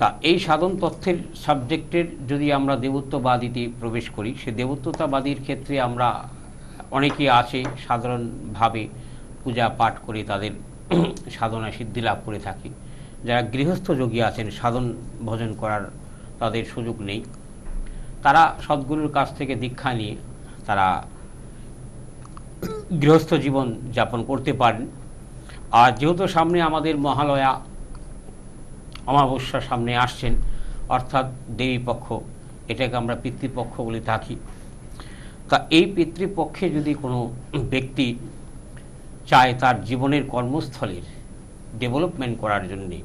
তা এই সাধন তথ্যের সাবজেক্টের যদি আমরা দেবত্ববাদীতে প্রবেশ করি, সে দেবত্বতাবাদীর ক্ষেত্রে আমরা অনেকে আছে সাধারণভাবে পূজা পাঠ করে তাদের সাধনা সিদ্ধি লাভ করে থাকি। যারা গৃহস্থ যোগী আছেন, সাধন ভজন করার তাদের সুযোগ নেই। তারা সদ্গুরুর কাছ থেকে দীক্ষা নিয়ে তারা গৃহস্থ জীবন যাপন করতে পারেন। আর যেহেতু সামনে আমাদের মহালয়া অমাবস্যা সামনে আসছেন, অর্থাৎ দেবী পক্ষ। এটাকে আমরা পিতৃপক্ষ বলে থাকি। তা এই পিতৃপক্ষে যদি কোনো ব্যক্তি চায় তার জীবনের কর্মস্থলের ডেভেলপমেন্ট করার জন্যে,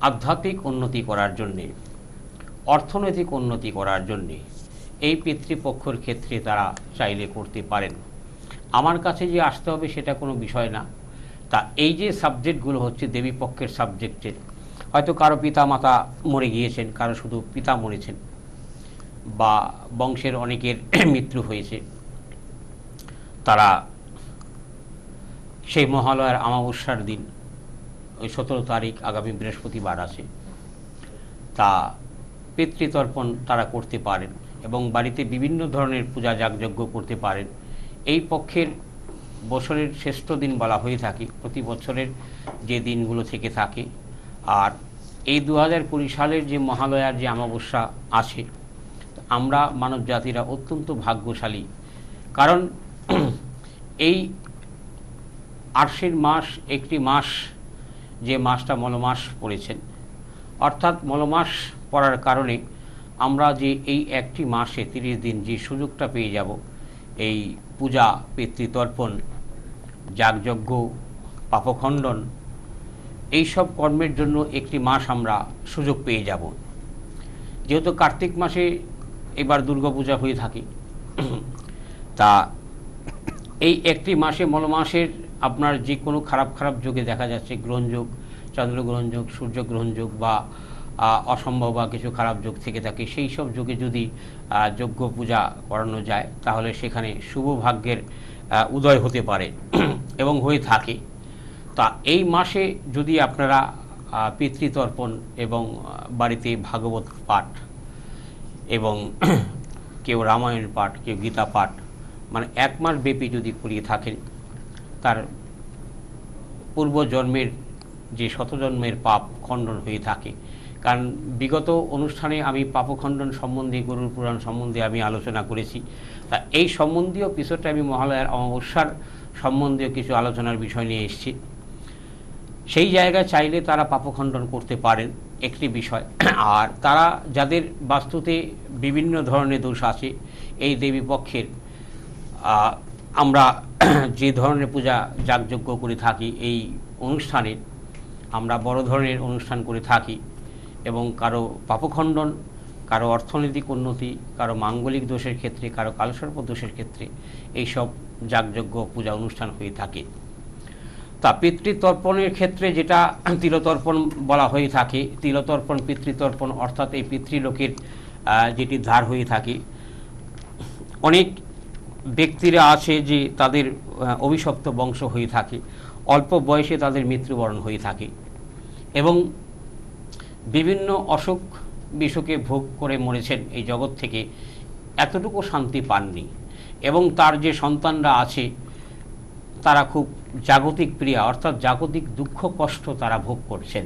আধ্যাত্মিক উন্নতি করার জন্যে, অর্থনৈতিক উন্নতি করার জন্যে, এই পিতৃপক্ষর ক্ষেত্রে তারা চাইলে করতে পারেন। আমার কাছে যে আসতে হবে সেটা কোনো বিষয় না। তা এই যে সাবজেক্টগুলো হচ্ছে দেবীপক্ষের সাবজেক্টের হয়তো কারও পিতা মাতা মরে গিয়েছেন, কারও শুধু পিতা মরেছেন বা বংশের অনেকের মৃত্যু হয়েছে। তারা সেই মহালয়ার আমাবস্যার দিন, ওই সতেরো তারিখ, আগামী বৃহস্পতিবার আছে। তা পিতৃতর্পণ তারা করতে পারেন এবং বাড়িতে বিভিন্ন ধরনের পূজা যাগযজ্ঞ করতে পারেন। এই পক্ষের বছরের শ্রেষ্ঠ দিন বলা হয়ে থাকে, প্রতি বছরের যে দিনগুলো থেকে থাকে। আর এই দু হাজার কুড়ি সালের যে মহালয়ার যে অমাবস্যা আছে, আমরা মানব জাতিরা অত্যন্ত ভাগ্যশালী। কারণ এই আশ্বিন মাস একটি মাস যে মাসটা মলমাস পড়েছেন। অর্থাৎ মলমাস পড়ার কারণে আমরা যে এই একটি মাসে তিরিশ দিন যে সুযোগটা পেয়ে যাব, এই পূজা, পিতৃতর্পণ, যাগযজ্ঞ, পাপখণ্ডন এইসব কর্মের জন্য একটি মাস আমরা সুযোগ পেয়ে যাব। যেহেতু কার্তিক মাসে এবার দুর্গাপূজা হয়ে থাকে, তা এই একটি মাসে মলমাসের আপনার যে কোনো খারাপ খারাপ যোগে দেখা যাচ্ছে গ্রহণযোগ চন্দ্রগ্রহণ যোগ সূর্যগ্রহণ যোগ বা অসম্ভব বা কিছু খারাপ যোগ থেকে থাকে, সেই সব যোগে যদি যজ্ঞ পূজা করানো যায়, তাহলে সেখানে শুভ ভাগ্যের উদয় হতে পারে এবং হয়ে থাকে। তা এই মাসে যদি আপনারা পিতৃতর্পণ এবং বাড়িতে ভাগবত পাঠ এবং কেউ রামায়ণ পাঠ, কেউ গীতা পাঠ মানে এক মাস ব্যাপী যদি করিয়ে থাকেন, তার পূর্বজন্মের যে শতজন্মের পাপ খণ্ডন হয়ে থাকে। কারণ বিগত অনুষ্ঠানে আমি পাপখণ্ডন সম্বন্ধে, গরুর পুরাণ সম্বন্ধে আমি আলোচনা করেছি। তা এই সম্বন্ধীয় বিষয়টা আমি মহালয়ার অমাবস্যার সম্বন্ধীয় কিছু আলোচনার বিষয় নিয়ে এসেছি। সেই জায়গায় চাইলে তারা পাপখণ্ডন করতে পারেন, একটি বিষয়। আর তারা যাদের বাস্তুতে বিভিন্ন ধরনের দোষ আছে, এই দেবী পক্ষের আমরা যে ধরনের পূজা যাগযজ্ঞ করে থাকি, এই অনুষ্ঠানে আমরা বড় ধরনের অনুষ্ঠান করে থাকি এবং কারও পাপখণ্ডন, কারও অর্থনৈতিক উন্নতি, কারও মাঙ্গলিক দোষের ক্ষেত্রে, কারও কালসর্প দোষের ক্ষেত্রে এইসব যাগযজ্ঞ, পূজা, অনুষ্ঠান হয়ে থাকে। তা পিতৃতর্পণের ক্ষেত্রে যেটা তিলতর্পণ বলা হয়ে থাকে, তিলতর্পণ, পিতৃতর্পণ অর্থাৎ এই পিতৃলোকের যেটি ধার হয়ে থাকে। অনেক ব্যক্তিরা আছে যে তাদের অভিশপ্ত বংশ হয়ে থাকে, অল্প বয়সে তাদের মৃত্যুবরণ হয়ে থাকে এবং বিভিন্ন অসুখ বিসুখে ভোগ করে মরেছেন এই জগৎ থেকে, এতটুকু শান্তি পাননি এবং তার যে সন্তানরা আছে, তারা খুব জাগতিক প্রিয়া অর্থাৎ জাগতিক দুঃখ, কষ্ট তারা ভোগ করছেন।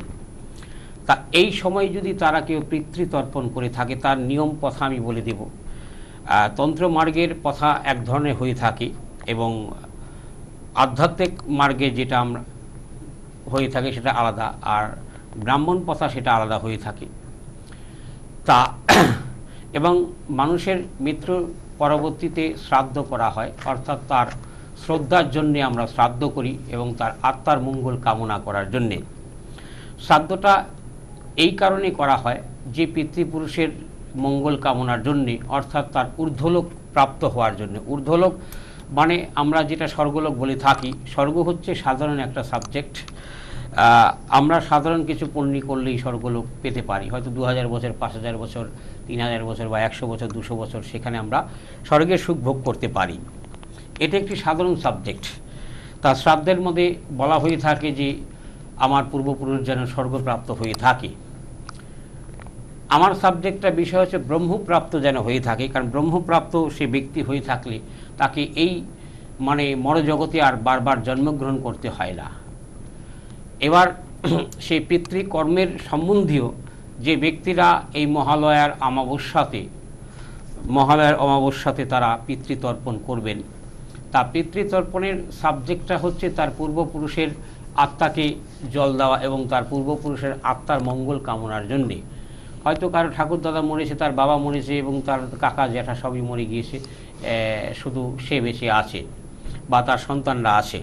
তা এই সময় যদি তারা কেউ পিতৃতর্পণ করে থাকে, তার নিয়ম কথা আমি বলে দেব। তন্ত্র মার্গের কথা এক ধরনের হয়ে থাকে এবং আধ্যাত্মিক মার্গে যেটা আমরা হয়ে থাকে সেটা আলাদা, আর ব্রাহ্মণ প্রথা সেটা আলাদা হয়ে থাকে। তা এবং মানুষের মৃত্যু পরবর্তীতে শ্রাদ্ধ করা হয়, অর্থাৎ তার শ্রদ্ধার জন্যে আমরা শ্রাদ্ধ করি এবং তার আত্মার মঙ্গল কামনা করার জন্যে। শ্রাদ্ধটা এই কারণে করা হয় যে পিতৃপুরুষের মঙ্গল কামনার জন্যে, অর্থাৎ তার ঊর্ধ্বলোক প্রাপ্ত হওয়ার জন্য। ঊর্ধ্বলোক মানে আমরা যেটা স্বর্গলোক বলে থাকি, স্বর্গ হচ্ছে সাধারণ একটা সাবজেক্ট। আমরা সাধারণ কিছু পুণ্যি করলেই স্বর্গলোক পেতে পারি। হয়তো দু হাজার বছর, পাঁচ হাজার বছর, তিন হাজার বছর বা একশো বছর, দুশো বছর সেখানে আমরা স্বর্গের সুখ ভোগ করতে পারি। এটা একটি সাধারণ সাবজেক্ট তা শ্রাদ্ধের মধ্যে বলা হয়ে থাকে যে, আমার পূর্বপুরুষ যেন স্বর্গপ্রাপ্ত হয়ে থাকে। আমার সাবজেক্টটা বিষয় হচ্ছে ব্রহ্মপ্রাপ্ত যেন হয়ে থাকে, কারণ ব্রহ্মপ্রাপ্ত সে ব্যক্তি হয়ে থাকলে তাকে এই মানে মরজগতে আর বারবার জন্মগ্রহণ করতে হয় না। এবার সেই পিতৃকর্মের সম্বন্ধীয় যে ব্যক্তিরা এই মহালয়ার অমাবস্যাতে মহালয়ার অমাবস্যাতে তারা পিতৃতর্পণ করবেন তা পিতৃতর্পণের সাবজেক্টটা হচ্ছে তার পূর্বপুরুষের আত্মাকে জল দেওয়া এবং তার পূর্বপুরুষের আত্মার মঙ্গল কামনার জন্যে। হয়তো কারও ঠাকুর দাদা মরেছে, তার বাবা মরেছে এবং তার কাকা জ্যাঠা সবই মরে গিয়েছে শুধু সে বেঁচে আছে বা তার সন্তানরা আছে।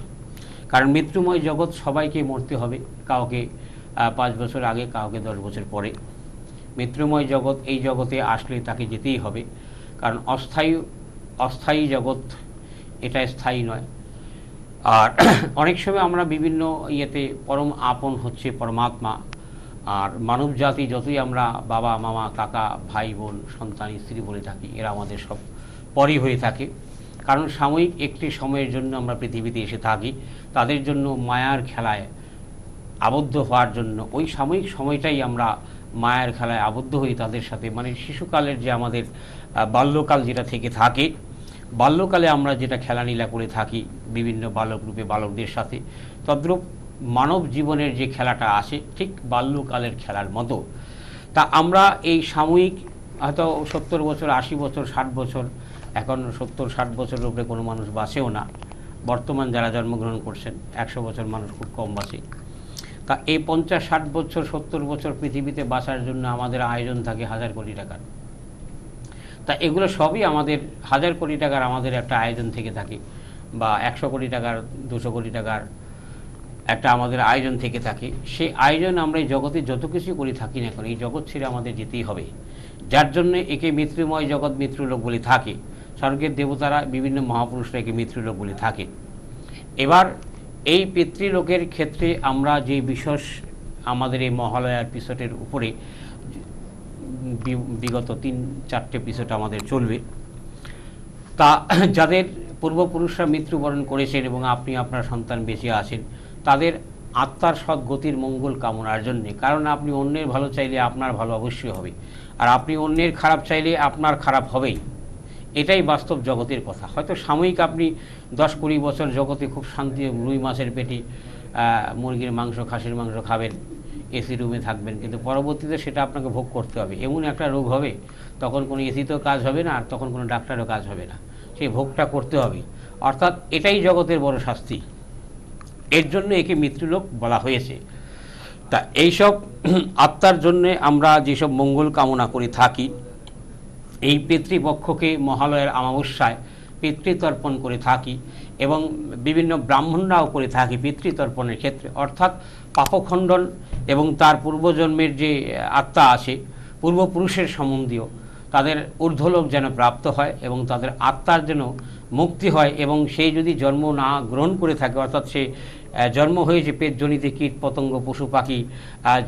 কারণ মৃত্যুময় জগৎ সবাইকে মরতে হবে, কাউকে পাঁচ বছর আগে, কাউকে দশ বছর পরে। মৃত্যুময় জগৎ এই জগতে আসলে তাকে যেতেই হবে। কারণ অস্থায়ী অস্থায়ী জগৎ এটা স্থায়ী নয়। আর অনেক সময় আমরা বিভিন্ন ইয়েতে পরম আপন হচ্ছে পরমাত্মা। আর মানব জাতি যতই আমরা বাবা, মামা, কাকা, ভাই, বোন, সন্তান, স্ত্রী বলে থাকি, এরা আমাদের সব পরই হয়ে থাকে। কারণ সাময়িক একটি সময়ের জন্য আমরা পৃথিবীতে এসে থাকি, তাদের জন্য মায়ার খেলায় আবদ্ধ হওয়ার জন্য। ওই সাময়িক সময়টাই আমরা মায়ের খেলায় আবদ্ধ হই তাদের সাথে। মানে শিশুকালের যে আমাদের বাল্যকাল যেটা থেকে থাকে বাল্যকালে আমরা যেটা খেলানীলা করে থাকি, বিভিন্ন বালক রূপে বালকদের সাথে, তদ্রূপ মানব জীবনের যে খেলাটা আসে, ঠিক বাল্যকালের খেলার মতো। তা আমরা এই সাময়িক হয়তো সত্তর বছর, আশি বছর, ষাট বছর, এখন সত্তর, ষাট বছরের উপরে কোনো মানুষ বাঁচেও না। বর্তমান যারা জন্মগ্রহণ করছেন, একশো বছর মানুষ খুব কম বাঁচে। তা এই পঞ্চাশ, ষাট বছর, সত্তর বছর পৃথিবীতে বাঁচার জন্য আমাদের আয়োজন থাকে হাজার কোটি টাকার। তা এগুলো সবই আমাদের হাজার কোটি টাকার আমাদের একটা আয়োজন থেকে থাকে বা একশো কোটি টাকার, দুশো কোটি টাকার একটা আমাদের আয়োজন থেকে থাকে। সেই আয়োজন আমরা এই জগতে যত কিছু করে থাকি না এখন এই জগৎ ছেড়ে আমাদের যেতেই হবে। যার জন্য একে মৃত্যুময় জগৎ মৃত্যুলোক বলে থাকে। স্বর্গের দেবতারা বিভিন্ন মহাপুরুষরা একে মৃত্যুলোক বলে থাকে। এবার এই পিতৃলোকের ক্ষেত্রে আমরা যে বিশেষ আমাদের এই মহালয়ার পিসটের উপরে বিগত তিন, চারটে এপিসোড আমাদের চলবে। তা, যাদের পূর্বপুরুষরা মৃত্যুবরণ করেছেন এবং আপনি আপনার সন্তান বেঁচে আছেন, তাদের আত্মার সদ্গতির মঙ্গল কামনার জন্যে। কারণ আপনি অন্যের ভালো চাইলে আপনার ভালো অবশ্যই হবে। আর আপনি অন্যের খারাপ চাইলে আপনার খারাপ হবেই। এটাই বাস্তব জগতের কথা। হয়তো সাময়িক আপনি দশ কুড়ি বছর জগতে খুব শান্তি, রুই মাছের পেটি মুরগির মাংস, খাসির মাংস খাবেন। এসি রুমে থাকবেন, কিন্তু পরবর্তীতে সেটা আপনাকে ভোগ করতে হবে। এমন একটা রোগ হবে, তখন কোনো এসিতেও কাজ হবে না, আর তখন কোনো ডাক্তারও কাজ হবে না। সেই ভোগটা করতে হবে। অর্থাৎ এটাই জগতের বড় শাস্তি। এর জন্য একে মৃত্যুলোক বলা হয়েছে। তা এইসব আত্মার জন্যে আমরা যেসব মঙ্গল কামনা করে থাকি, এই পিতৃপক্ষকে মহালয়ের অমাবস্যায় পিতৃতর্পণ করে থাকি এবং বিভিন্ন ব্রাহ্মণরাও করে থাকে পিতৃতর্পণের ক্ষেত্রে। অর্থাৎ পাপখণ্ডন এবং তার পূর্বজন্মের যে আত্মা আছে, পূর্বপুরুষের সম্বন্ধীয়, তাদের ঊর্ধ্বলোক যেন প্রাপ্ত হয় এবং তাদের আত্মার যেন মুক্তি হয় এবং সেই যদি জন্ম না গ্রহণ করে থাকে, অর্থাৎ সে জন্ম হয়েছে পেটজনিতে কীট, পতঙ্গ, পশু, পাখি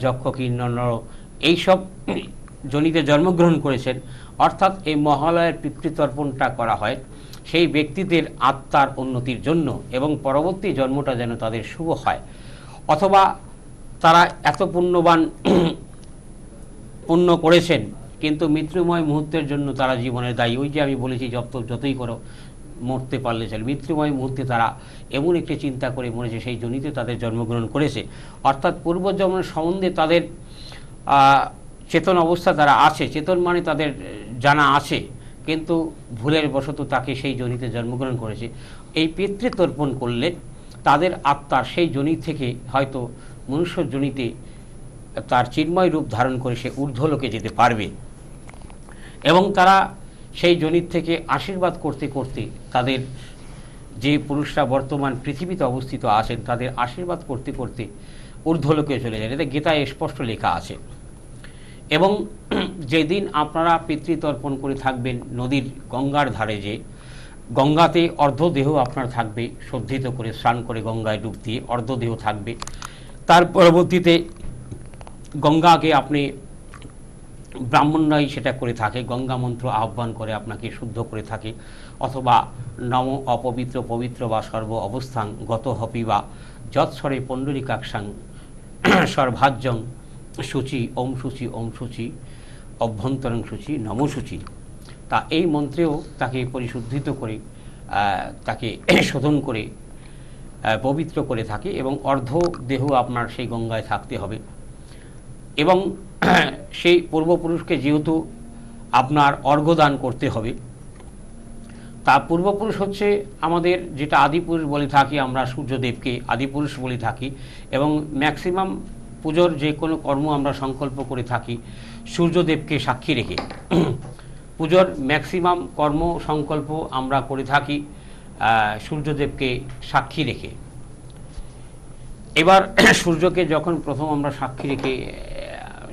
যক্ষ কিন্নর এইসব জনিতে জন্মগ্রহণ করেছেন, অর্থাৎ এই মহালয়ের পিতৃতর্পণটা করা হয়। সেই ব্যক্তিদের আত্মার উন্নতির জন্য এবং পরবর্তী জন্মটা যেন তাদের শুভ হয়। অথবা তারা এত পুণ্যবান পুণ্য করেছেন, কিন্তু মৃত্যুময় মুহূর্তের জন্য তারা জীবনের দায়ী। ওই যে আমি বলেছি, যত, যতই করো, মরতে পারলে চলে। মৃত্যুময় মুহূর্তে তারা এমন একটি চিন্তা করে মরেছে, সেই জনিতে তাদের জন্মগ্রহণ করেছে। অর্থাৎ পূর্বজন্মের সম্বন্ধে তাদের চেতন অবস্থা তারা আছে। চেতন মানে তাদের, জানা আছে। কিন্তু ভুলের বশত তাকে সেই জনিতে জন্মগ্রহণ করেছে। এই পিতৃতর্পণ করলে তাদের আত্মার সেই জনি থেকে হয়তো মনুষ্য জনিতে তার চিন্ময় রূপ ধারণ করে সে ঊর্ধ্বলোকে যেতে পারবে। এবং তারা সেই জনিত থেকে আশীর্বাদ করতে করতে তাদের যে পুরুষরা বর্তমান পৃথিবীতে অবস্থিত আছেন, তাদের আশীর্বাদ করতে করতে ঊর্ধ্বলোকে চলে যায়। এটা গীতায় স্পষ্ট লেখা আছে। এবং যেদিন আপনারা পিতৃতর্পণ করে থাকবেন নদীর গঙ্গার ধারে যে, গঙ্গাতে অর্ধদেহ আপনার থাকবে সজ্জিত করে স্নান করে গঙ্গায় ডুব দিয়ে অর্ধদেহ থাকবে। তার পরবর্তীতে গঙ্গাকে আপনি ব্রাহ্মণরাই সেটা করে থাকে, গঙ্গা মন্ত্র আহ্বান করে আপনাকে শুদ্ধ করে থাকে, অথবা নম অপবিত্র পবিত্র বা সর্ব অবস্থান গত হপি বা যৎস্বরে পণ্ডরিকাক্ষাং সর্বাজ্যং সূচি, ওম সূচি ওম সূচি, অভ্যন্তরণ সূচি নমসূচি তা এই মন্ত্রেও তাকে পরিশুদ্ধিত করে তাকে শোধন করে পবিত্র করে থাকে এবং অর্ধ দেহ আপনার সেই গঙ্গায় থাকতে হবে। এবং সেই পূর্বপুরুষকে যেহেতু আপনার অর্ঘ্যদান করতে হবে, তা পূর্বপুরুষ হচ্ছে আমাদের যেটা আদিপুরুষ বলে থাকি, আমরা সূর্যদেবকে আদিপুরুষ বলে থাকি এবং ম্যাক্সিমাম পুজোর যে কোনো কর্ম আমরা সংকল্প করে থাকি, সূর্যদেবকে সাক্ষী রেখে। পুজোর ম্যাক্সিমাম কর্ম সংকল্প আমরা করে থাকি সূর্যদেবকে সাক্ষী রেখে। এবার সূর্যকে যখন প্রথম আমরা সাক্ষী রেখে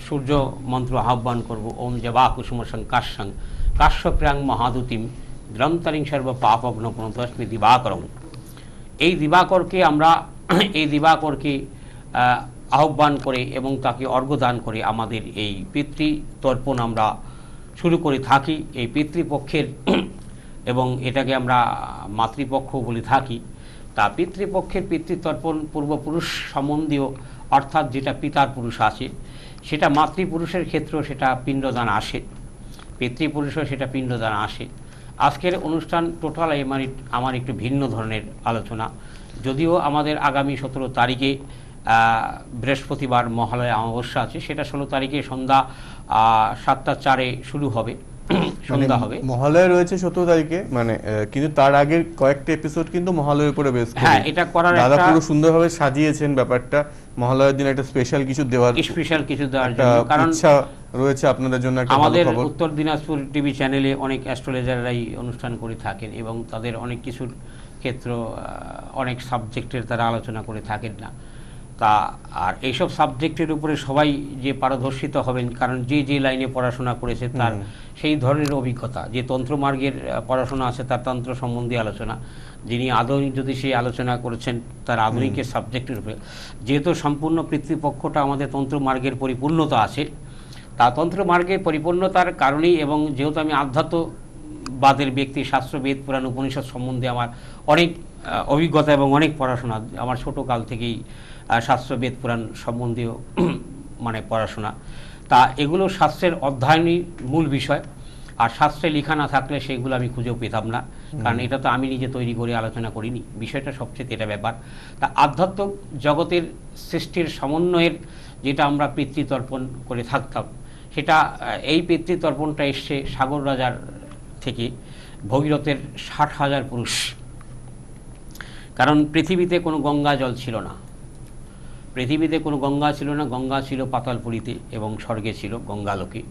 সূর্য মন্ত্র আহ্বান করব, ওম জবা কুসুম সং কাশ্যং, কাশ্যপ্রাং মহাদুতিম, গ্রন্থরিং সর্ব পাপগ্ন প্রণতস্মি দিবাকরম। এই দিবাকরকে আমরা এই দিবাকরকে আহ্বান করে এবং তাকে অর্ঘ্যদান করে আমাদের এই পিতৃ তর্পণ আমরা শুরু করে থাকি, এই পিতৃপক্ষের এবং এটাকে আমরা মাতৃপক্ষ বলে থাকি। তা পিতৃপক্ষের পিতৃতর্পণ পূর্বপুরুষ সম্বন্ধীয়, অর্থাৎ যেটা পিতার পুরুষ আছে, সেটা মাতৃপুরুষের ক্ষেত্রেও সেটা পিণ্ডদান আসে। পিতৃপুরুষও সেটা পিণ্ডদান আসে। আজকের অনুষ্ঠান টোটাল আমার আমার একটু ভিন্ন ধরনের আলোচনা। যদিও আমাদের আগামী সতেরো তারিখে বৃহস্পতিবার মহালয়া অমাবস্যা আছে সেটা ষোলো তারিখে সন্ধ্যা সাতটা চারে শুরু হবে। সন্ধ্যা হবে। মহালয়া রয়েছে সতেরো তারিখে মানে কিন্তু তার আগের কয়েকটা এপিসোড কিন্তু মহালয়ের উপরে হ্যাঁ, এটা করার দাদা পুরো সুন্দরভাবে সাজিয়েছেন ব্যাপারটা। মহালয়ার দিন একটা স্পেশাল কিছু দেওয়ার স্পেশাল কিছু দেওয়ার জন্য কারণ রয়েছে আপনাদের জন্য একটা আমাদের উত্তর দিনাজপুর টিভি চ্যানেলে অনেক অ্যাস্ট্রোলজাররাই অনুষ্ঠান করে থাকেন এবং তাদের অনেক কিছুর ক্ষেত্র অনেক সাবজেক্টের তারা আলোচনা করে থাকেন না। তা আর এইসব সাবজেক্টের উপরে সবাই যে পারদর্শিত হবেন কারণ যে যে লাইনে পড়াশোনা করেছে তার সেই ধরনের অভিজ্ঞতা। যে তন্ত্রমার্গের পড়াশোনা আছে তার তন্ত্র সম্বন্ধে আলোচনা। যিনি আধুনিক যদি সেই আলোচনা করেছেন তার আধুনিকের সাবজেক্টের উপরে। যেহেতু সম্পূর্ণ পিতৃপক্ষটা আমাদের তন্ত্রমার্গের পরিপূর্ণতা আছে তা তন্ত্রমার্গের পরিপূর্ণতার কারণেই এবং যেহেতু আমি আধ্যাত্মবাদের ব্যক্তি শাস্ত্রবেদ পুরাণ উপনিষদ সম্বন্ধে আমার অনেক অভিজ্ঞতা এবং অনেক পড়াশোনা আমার ছোট কাল থেকেই আহ, শাস্ত্র বেদ পুরাণ সম্বন্ধীয় মানে পড়াশোনা। তা এগুলো শাস্ত্রের অধ্যয়নই মূল বিষয়। আর শাস্ত্রে লেখা না থাকলে সেগুলো আমি খুঁজেও পেতাম না। কারণ এটা তো আমি নিজে তৈরি করে আলোচনা করিনি। বিষয়টা সবচেয়ে এটা ব্যাপার। তা আধ্যাত্ম জগতের সৃষ্টির সমন্বয়ের যেটা আমরা পিতৃতর্পণ করে থাকতাম সেটা এই পিতৃতর্পণটা এসছে সাগর রাজার থেকে ভগীরথের ষাট হাজার পুরুষ। কারণ পৃথিবীতে কোনো গঙ্গা জল ছিল না। পৃথিবীতে কোনো গঙ্গা ছিল না, গঙ্গা ছিল পাতালপুরীতে এবং স্বর্গে ছিল গঙ্গালোকে।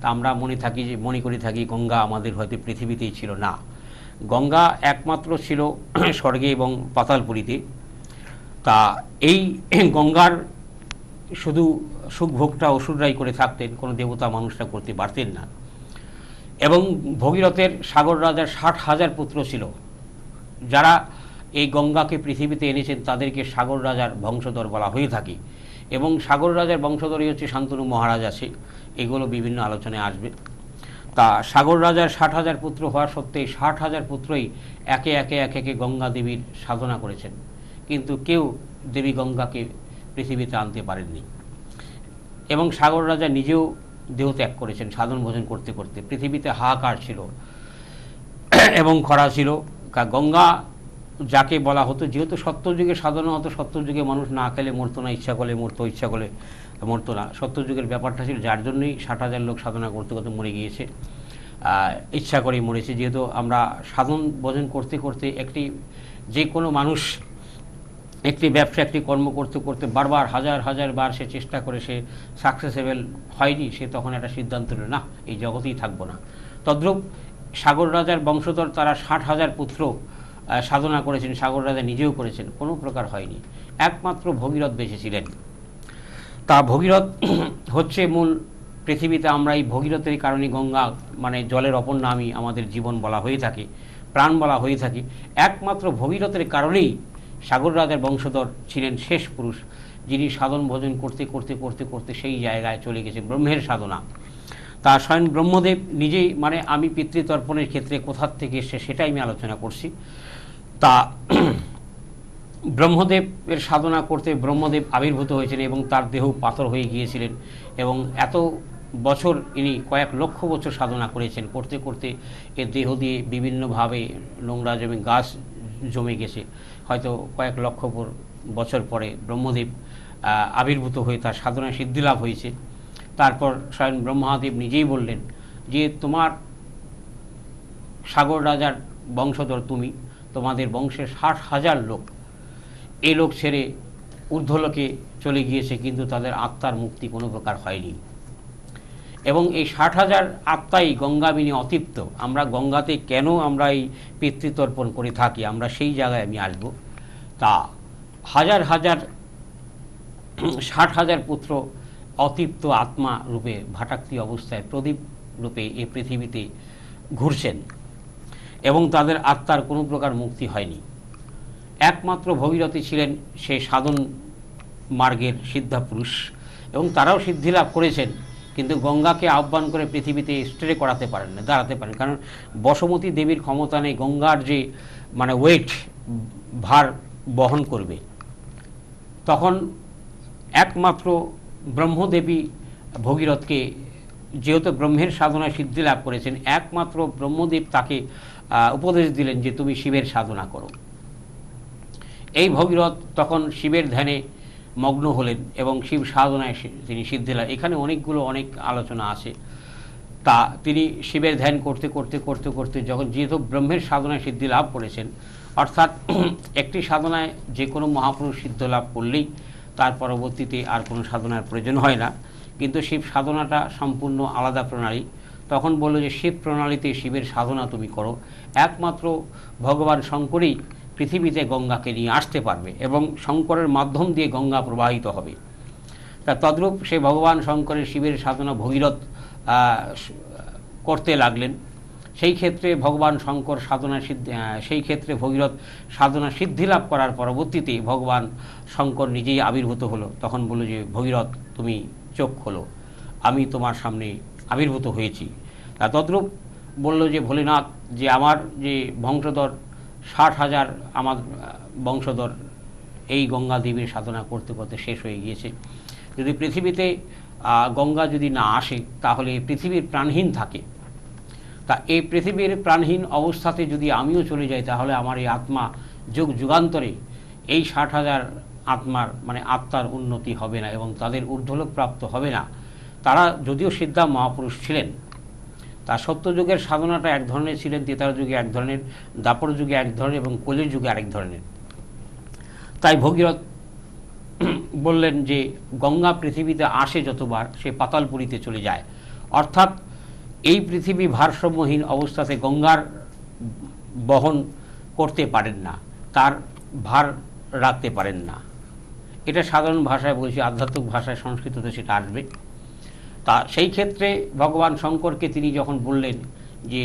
তা আমরা মনে থাকি যে, মনে করে থাকি গঙ্গা আমাদের হয়তো পৃথিবীতেই ছিল না। গঙ্গা একমাত্র ছিল স্বর্গে এবং পাতালপুরীতে। তা এই গঙ্গার শুধু সুখভোগটা অসুররাই করে থাকতেন, কোনো দেবতা মানুষরা করতে পারতেন না। এবং ভগীরথের সাগর রাজার ষাট হাজার পুত্র ছিল। যারা এই গঙ্গাকে পৃথিবীতে এনেছেন তাদেরকে সাগর রাজার বংশধর বলা হয়ে থাকে। এবং সাগর রাজার বংশধরই হচ্ছে শান্তনু মহারাজ আছে এগুলো বিভিন্ন আলোচনায় আসবে। তা সাগর রাজার ষাট হাজার পুত্র হওয়া সত্ত্বে ষাট হাজার পুত্রই একে একে এক একে গঙ্গা দেবীর সাধনা করেছেন। কিন্তু কেউ দেবী গঙ্গাকে পৃথিবীতে আনতে পারেননি। এবং সাগর রাজা নিজেও দেহ ত্যাগ করেছেন, সাধন ভোজন করতে করতে। পৃথিবীতে হাহাকার ছিল এবং খরা ছিল। গঙ্গা যাকে বলা হতো, যেহেতু সত্যযুগে সাধনা হতো, সত্যযুগে মানুষ না খেলে মরতো না, ইচ্ছা করলে মরতো, ইচ্ছা করলে মরতো না। সত্যযুগের ব্যাপারটা ছিল যার জন্যই ষাট হাজার লোক সাধনা করতে করতে মরে গিয়েছে। ইচ্ছা করেই মরেছে। যেহেতু আমরা সাধন ভোজন করতে করতে একটি যে কোনো মানুষ একটি ব্যবসা, একটি কর্ম করতে করতে বারবার, হাজার হাজার বার সে চেষ্টা করে সে সাকসেসেবল হয়নি, সে তখন একটা সিদ্ধান্ত নিল, না, এই জগতেই থাকব না। তদ্রূপ সাগর রাজার বংশধর তারা ষাট হাজার পুত্র সাধনা করেছেন, সাগর রাজা নিজেও করেছেন, কোনো প্রকার হয়নি। একমাত্র ভগীরথ বেঁচেছিলেন তা ভগীরথ হচ্ছে মূল পৃথিবীতে আমরা এই ভগীরথের কারণে গঙ্গা মানে জলের অপর নামই আমাদের জীবন বলা হয়ে থাকে, প্রাণ বলা হয়ে থাকে। একমাত্র ভগীরথের কারণেই সাগর রাজার বংশধর ছিলেন শেষ পুরুষ, যিনি সাধন ভোজন করতে করতে করতে করতে সেই জায়গায় চলে গেছে, ব্রহ্মের সাধনা। তা স্বয়ং ব্রহ্মদেব নিজেই মানে আমি পিতৃতর্পণের ক্ষেত্রে কোথার থেকে এসছে সেটাই আমি আলোচনা করছি। তা ব্রহ্মদেবের সাধনা করতে ব্রহ্মদেব আবির্ভূত হয়েছিলেন এবং তার দেহ পাথর হয়ে গিয়েছিলেন এবং এত বছর ইনি কয়েক লক্ষ বছর সাধনা করেছেন। করতে করতে এর দেহ দিয়ে বিভিন্নভাবে নোংরা জমে, গাছ জমে গেছে। হয়তো কয়েক লক্ষ বছর পরে ব্রহ্মদেব আবির্ভূত হয়ে তার সাধনা সিদ্ধিলাভ হয়েছে। তারপর স্বয়ং ব্রহ্মাদেব নিজেই বললেন যে, তোমার সাগর রাজার বংশধর তুমি তোমাদের বংশের ষাট হাজার লোক। এই লোক ছেড়ে ঊর্ধ্বলোকে চলে গিয়েছে, কিন্তু তাদের আত্মার মুক্তি কোনো প্রকার হয়নি। এবং এই ষাট হাজার আত্মাই গঙ্গাবিনী অতৃপ্ত। আমরা গঙ্গাতে কেন আমরা এই পিতৃতর্পণ করে থাকি? আমরা সেই জায়গায় আমি আসব। তা হাজার হাজার, ষাট হাজার পুত্র অতৃপ্ত আত্মা রূপে ভাটাক্তি অবস্থায় প্রদীপ রূপে এই পৃথিবীতে ঘুরছেন। এবং তাদের আত্মার কোনো প্রকার মুক্তি হয়নি। একমাত্র ভগীরথী ছিলেন সে সাধন মার্গের সিদ্ধা পুরুষ এবং তারাও সিদ্ধি লাভ করেছেন, কিন্তু গঙ্গাকে আহ্বান করে পৃথিবীতে স্ট্রে করাতে পারেন না, দাঁড়াতে পারেন। কারণ বসমতী দেবীর ক্ষমতা নেই, গঙ্গার যে মানে ওয়েট ভার বহন করবে। তখন একমাত্র ব্রহ্মদেবী ভগীরথকে, যেহেতু ব্রহ্মের সাধনায় সিদ্ধি লাভ করেছেন, একমাত্র ব্রহ্মদেব তাকে উপদেশ দিলেন যে তুমি শিবের সাধনা করো। এই ভগীরথ তখন শিবের ধ্যানে মগ্ন হলেন এবং শিব সাধনায় তিনি সিদ্ধি লাভ এখানে অনেকগুলো অনেক আলোচনা আছে। তা তিনি শিবের ধ্যান করতে করতে করতে করতে যখন যেহেতু ব্রহ্মের সাধনায় সিদ্ধি লাভ করেছেন, অর্থাৎ একটি সাধনায় যে কোনো মহাপুরুষ সিদ্ধ লাভ করলেই তার পরবর্তীতে আর কোনো সাধনার প্রয়োজন হয় না। কিন্তু শিব সাধনাটা সম্পূর্ণ আলাদা প্রণালী। তখন বলল যে শিব প্রণালীতে শিবের সাধনা তুমি করো। একমাত্র ভগবান শঙ্করই পৃথিবীতে গঙ্গাকে নিয়ে আসতে পারবে এবং শঙ্করের মাধ্যম দিয়ে গঙ্গা প্রবাহিত হবে। তা তদ্রূপ সে ভগবান শঙ্করের শিবের সাধনা ভগীরথ করতে লাগলেন। সেই ক্ষেত্রে ভগবান শঙ্কর সাধনা সিদ্ধি সেই ক্ষেত্রে ভগীরথ সাধনা সিদ্ধি লাভ করার পরবর্তীতে ভগবান শঙ্কর নিজেই আবির্ভূত হলো। তখন বলল যে, ভগীরথ, তুমি চোখ খোলো। আমি তোমার সামনে আবির্ভূত হয়েছি। তদ্রূপ বলল যে ভোলেনাথ, যে আমার যে বংশধর, ষাট হাজার আমার বংশধর, এই গঙ্গা দেবীর সাধনা করতে করতে শেষ হয়ে গিয়েছে। যদি পৃথিবীতে গঙ্গা যদি না আসে, তাহলে পৃথিবীর প্রাণহীন থাকে। তা এই পৃথিবীর প্রাণহীন অবস্থাতে যদি আমিও চলে যাই, তাহলে আমার এই আত্মা যুগ যুগান্তরে এই ষাট হাজার আত্মার মানে আত্মার উন্নতি হবে না এবং তাদের ঊর্ধ্বলোক প্রাপ্ত হবে না। তারা যদিও সিদ্ধা মহাপুরুষ ছিলেন তা সত্যযুগের সাধনাটা এক ধরনের ছিলেন, তেতার যুগে এক ধরনের, দাপর যুগে এক ধরনের এবং কলির যুগে আরেক ধরনের। তাই ভগীরথ বললেন যে গঙ্গা পৃথিবীতে আসে যতবার, সে পাতালপুরীতে চলে যায়। অর্থাৎ এই পৃথিবী ভারসাম্যহীন অবস্থাতে গঙ্গার বহন করতে পারেন না, তার ভার রাখতে পারেন না। এটা সাধারণ ভাষায় বলছি, আধ্যাত্মিক ভাষায় সংস্কৃততে সেটা আসবে। তা সেই ক্ষেত্রে ভগবান শঙ্করকে তিনি যখন বললেন যে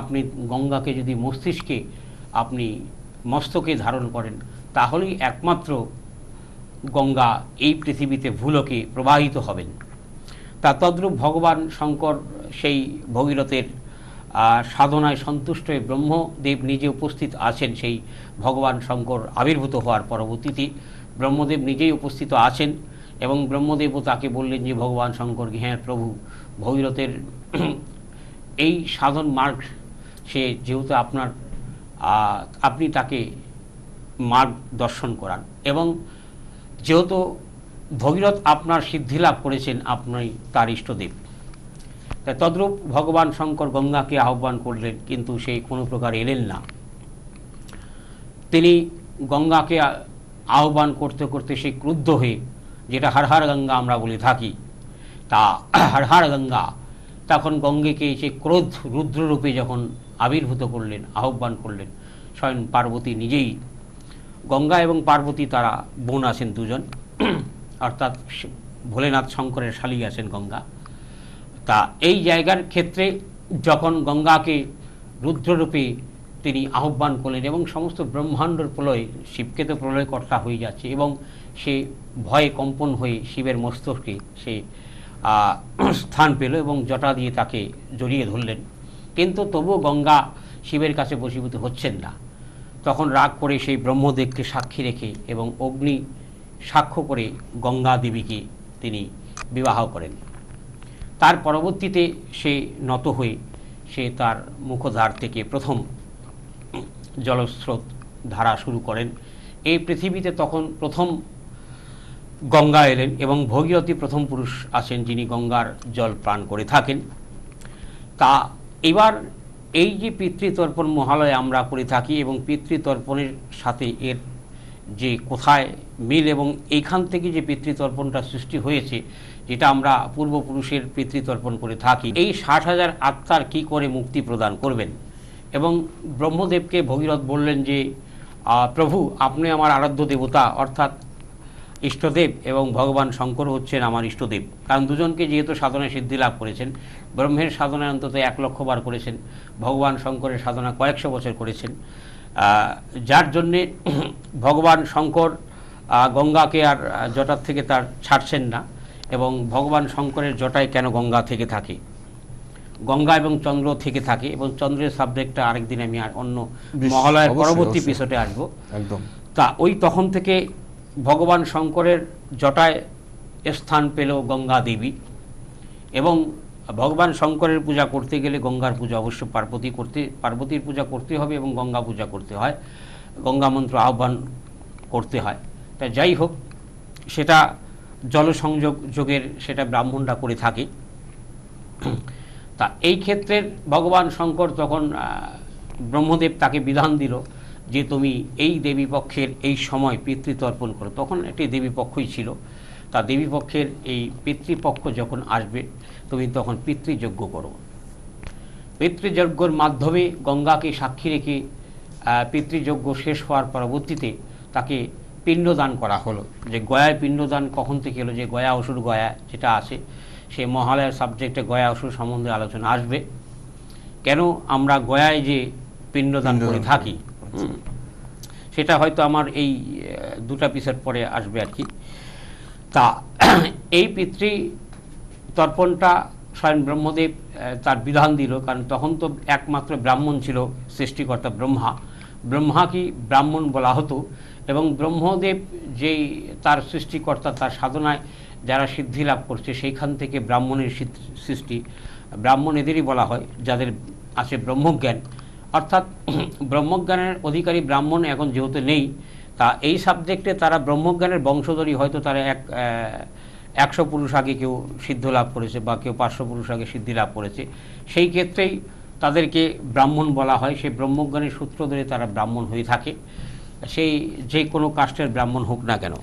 আপনি গঙ্গাকে যদি মস্তিষ্কে আপনি মস্তকে ধারণ করেন, তাহলেই একমাত্র গঙ্গা এই পৃথিবীতে ভুলকে প্রবাহিত হবেন। তা তদ্রূপ ভগবান শঙ্কর সেই ভগীরথের সাধনায় সন্তুষ্ট হয়ে ব্রহ্মদেব নিজে উপস্থিত আছেন, সেই ভগবান শঙ্কর আবির্ভূত হওয়ার পরবর্তীতে ব্রহ্মদেব নিজেই উপস্থিত আছেন। এবং ব্রহ্মদেবও তাকে বললেন যে, ভগবান শঙ্কর হ্যাঁ প্রভু, ভগীরথের এই সাধন মার্গ, সে যেহেতু আপনার আপনি তাকে মার্গ দর্শন করান এবং যেহেতু ভগীরথ আপনার সিদ্ধি লাভ করেছেন, আপনি তার ইষ্টদেব। তাই তদ্রূপ ভগবান শঙ্কর গঙ্গাকে আহ্বান করলেন, কিন্তু সেই কোনো প্রকার এলেন না। তিনি গঙ্গাকে আহ্বান করতে করতে সে ক্রুদ্ধ হয়ে যেটা হারহার গঙ্গা আমরা বলে থাকি, তা হারহার গঙ্গা। তখন গঙ্গেকে সে ক্রোধ রুদ্ররূপে যখন আবির্ভূত করলেন, আহ্বান করলেন, স্বয়ং পার্বতী নিজেই। গঙ্গা এবং পার্বতী তারা বোন আছেন দুজন, অর্থাৎ ভোলেনাথ শঙ্করের শালী আছেন গঙ্গা। তা এই জায়গার ক্ষেত্রে যখন গঙ্গাকে রুদ্ররূপে তিনি আহ্বান করলেন এবং সমস্ত ব্রহ্মাণ্ডর প্রলয়, শিবকে তো প্রলয়কর্তা হয়ে যাচ্ছে এবং সে ভয়ে কম্পন হয়ে শিবের মস্তকে সে স্থান পেল এবং জটা দিয়ে তাকে জড়িয়ে ধরলেন। কিন্তু তবুও গঙ্গা শিবের কাছে বশীভূত হচ্ছেন না। তখন রাগ করে সেই ব্রহ্মদেবকে সাক্ষী রেখে এবং অগ্নি সাক্ষ্য করে গঙ্গা দেবীকে তিনি বিবাহ করেন। তার পরবর্তীতে সে নত হয়ে সে তার মুখধার থেকে প্রথম জলস্রোত ধারা শুরু করেন। এই পৃথিবীতে তখন প্রথম গঙ্গা এলেন এবং ভগীরথী প্রথম পুরুষ আছেন যিনি গঙ্গার জল পান করে থাকেন। তা এবার এই যে পিতৃতর্পণ মহালয়ে আমরা করে থাকি এবং পিতৃতর্পণের সাথে এর যে কোথায় মিল এবং এইখান থেকে যে পিতৃতর্পণটা সৃষ্টি হয়েছে, যেটা আমরা পূর্বপুরুষের পিতৃতর্পণ করে থাকি, এই ষাট হাজার আত্মার কী করে মুক্তি প্রদান করবেন? এবং ব্রহ্মদেবকে ভগীরথ বললেন যে প্রভু, আপনি আমার আরাধ্য দেবতা, অর্থাৎ ইষ্টদেব এবং ভগবান শঙ্কর হচ্ছেন আমার ইষ্টদেব। কারণ দুজনকে যেহেতু সাধনায় সিদ্ধি লাভ করেছেন ব্রহ্মের সাধনায় অন্তত এক লক্ষ বার করেছেন ভগবান শঙ্করের সাধনা কয়েকশো বছর করেছেন। যার জন্যে ভগবান শঙ্কর গঙ্গাকে আর জটার থেকে তার ছাড়ছেন না এবং ভগবান শঙ্করের জটায় কেন গঙ্গা থেকে থাকে? গঙ্গা এবং চন্দ্র থেকে থাকে এবং চন্দ্রের সাবজেক্টটা আরেকদিন আমি আর অন্য মহালয়ের পরবর্তী অবশ্যই। আসব। একদম। তা ওই তখন থেকে ভগবান শঙ্করের জটায় স্থান পেল গঙ্গা দেবী এবং ভগবান শঙ্করের পূজা করতে গেলে গঙ্গার পূজা অবশ্য পার্বতী করতে, পার্বতীর পূজা করতে হবে এবং গঙ্গা পূজা করতে হয়, গঙ্গা মন্ত্র আহ্বান করতে হয়। তা যাই হোক, সেটা জলসংযোগ যোগের সেটা ব্রাহ্মণরা করে থাকে। তা এই ক্ষেত্রে ভগবান শঙ্কর তখন ব্রহ্মদেব তাকে বিধান দিল যে তুমি এই দেবীপক্ষের এই সময় পিতৃতর্পণ করো তখন একটি দেবীপক্ষই ছিল। তা দেবীপক্ষের এই পিতৃপক্ষ যখন আসবে তুমি তখন পিতৃযজ্ঞ করো। পিতৃযজ্ঞর মাধ্যমে গঙ্গাকে সাক্ষী রেখে পিতৃযজ্ঞ শেষ হওয়ার পরবর্তীতে তাকে পিণ্ডদান করা হলো। যে গয়ায় পিণ্ডদান কখন থেকে এলো? যে গয়া অসুর গয়া যেটা আছে সেই মহালয়ার সাবজেক্টে গয়া অসুর সম্বন্ধে আলোচনা আসবে। কেন আমরা গয়ায় যে পিণ্ডদান করে থাকি? সেটা হয়তো আমার এই দুটা পিসের পরে আসবে আর কি। তা, এই পিতৃ তর্পণটা স্বয়ং ব্রহ্মদেব তার বিধান দিল, কারণ তখন তো একমাত্র ব্রাহ্মণ ছিল, সৃষ্টিকর্তা ব্রহ্মা। ব্রহ্মাকে ব্রাহ্মণ বলা হতো এবং ব্রহ্মদেব যেই তার সৃষ্টিকর্তা, তার সাধনায় যারা সিদ্ধি লাভ করছে, সেইখান থেকে ব্রাহ্মণের সৃষ্টি, ব্রাহ্মণ এদেরই বলা হয়, যাদের আছে ব্রহ্মজ্ঞান। অর্থাৎ ব্রহ্মজ্ঞানের অধিকারী ব্রাহ্মণ এখন যেহেতু নেই, তা এই সাবজেক্টে তারা ব্রহ্মজ্ঞানের বংশধরী হয়তো তারা এক একশো পুরুষ আগে কেউ সিদ্ধ লাভ করেছে বা কেউ পাঁচশো পুরুষ আগে সিদ্ধি লাভ করেছে। সেই ক্ষেত্রেই তাদেরকে ব্রাহ্মণ বলা হয়। সেই ব্রহ্মজ্ঞানের সূত্র ধরে তারা ব্রাহ্মণ হয়ে থাকে। সেই যে কোনো কাস্টের ব্রাহ্মণ হোক না কেন।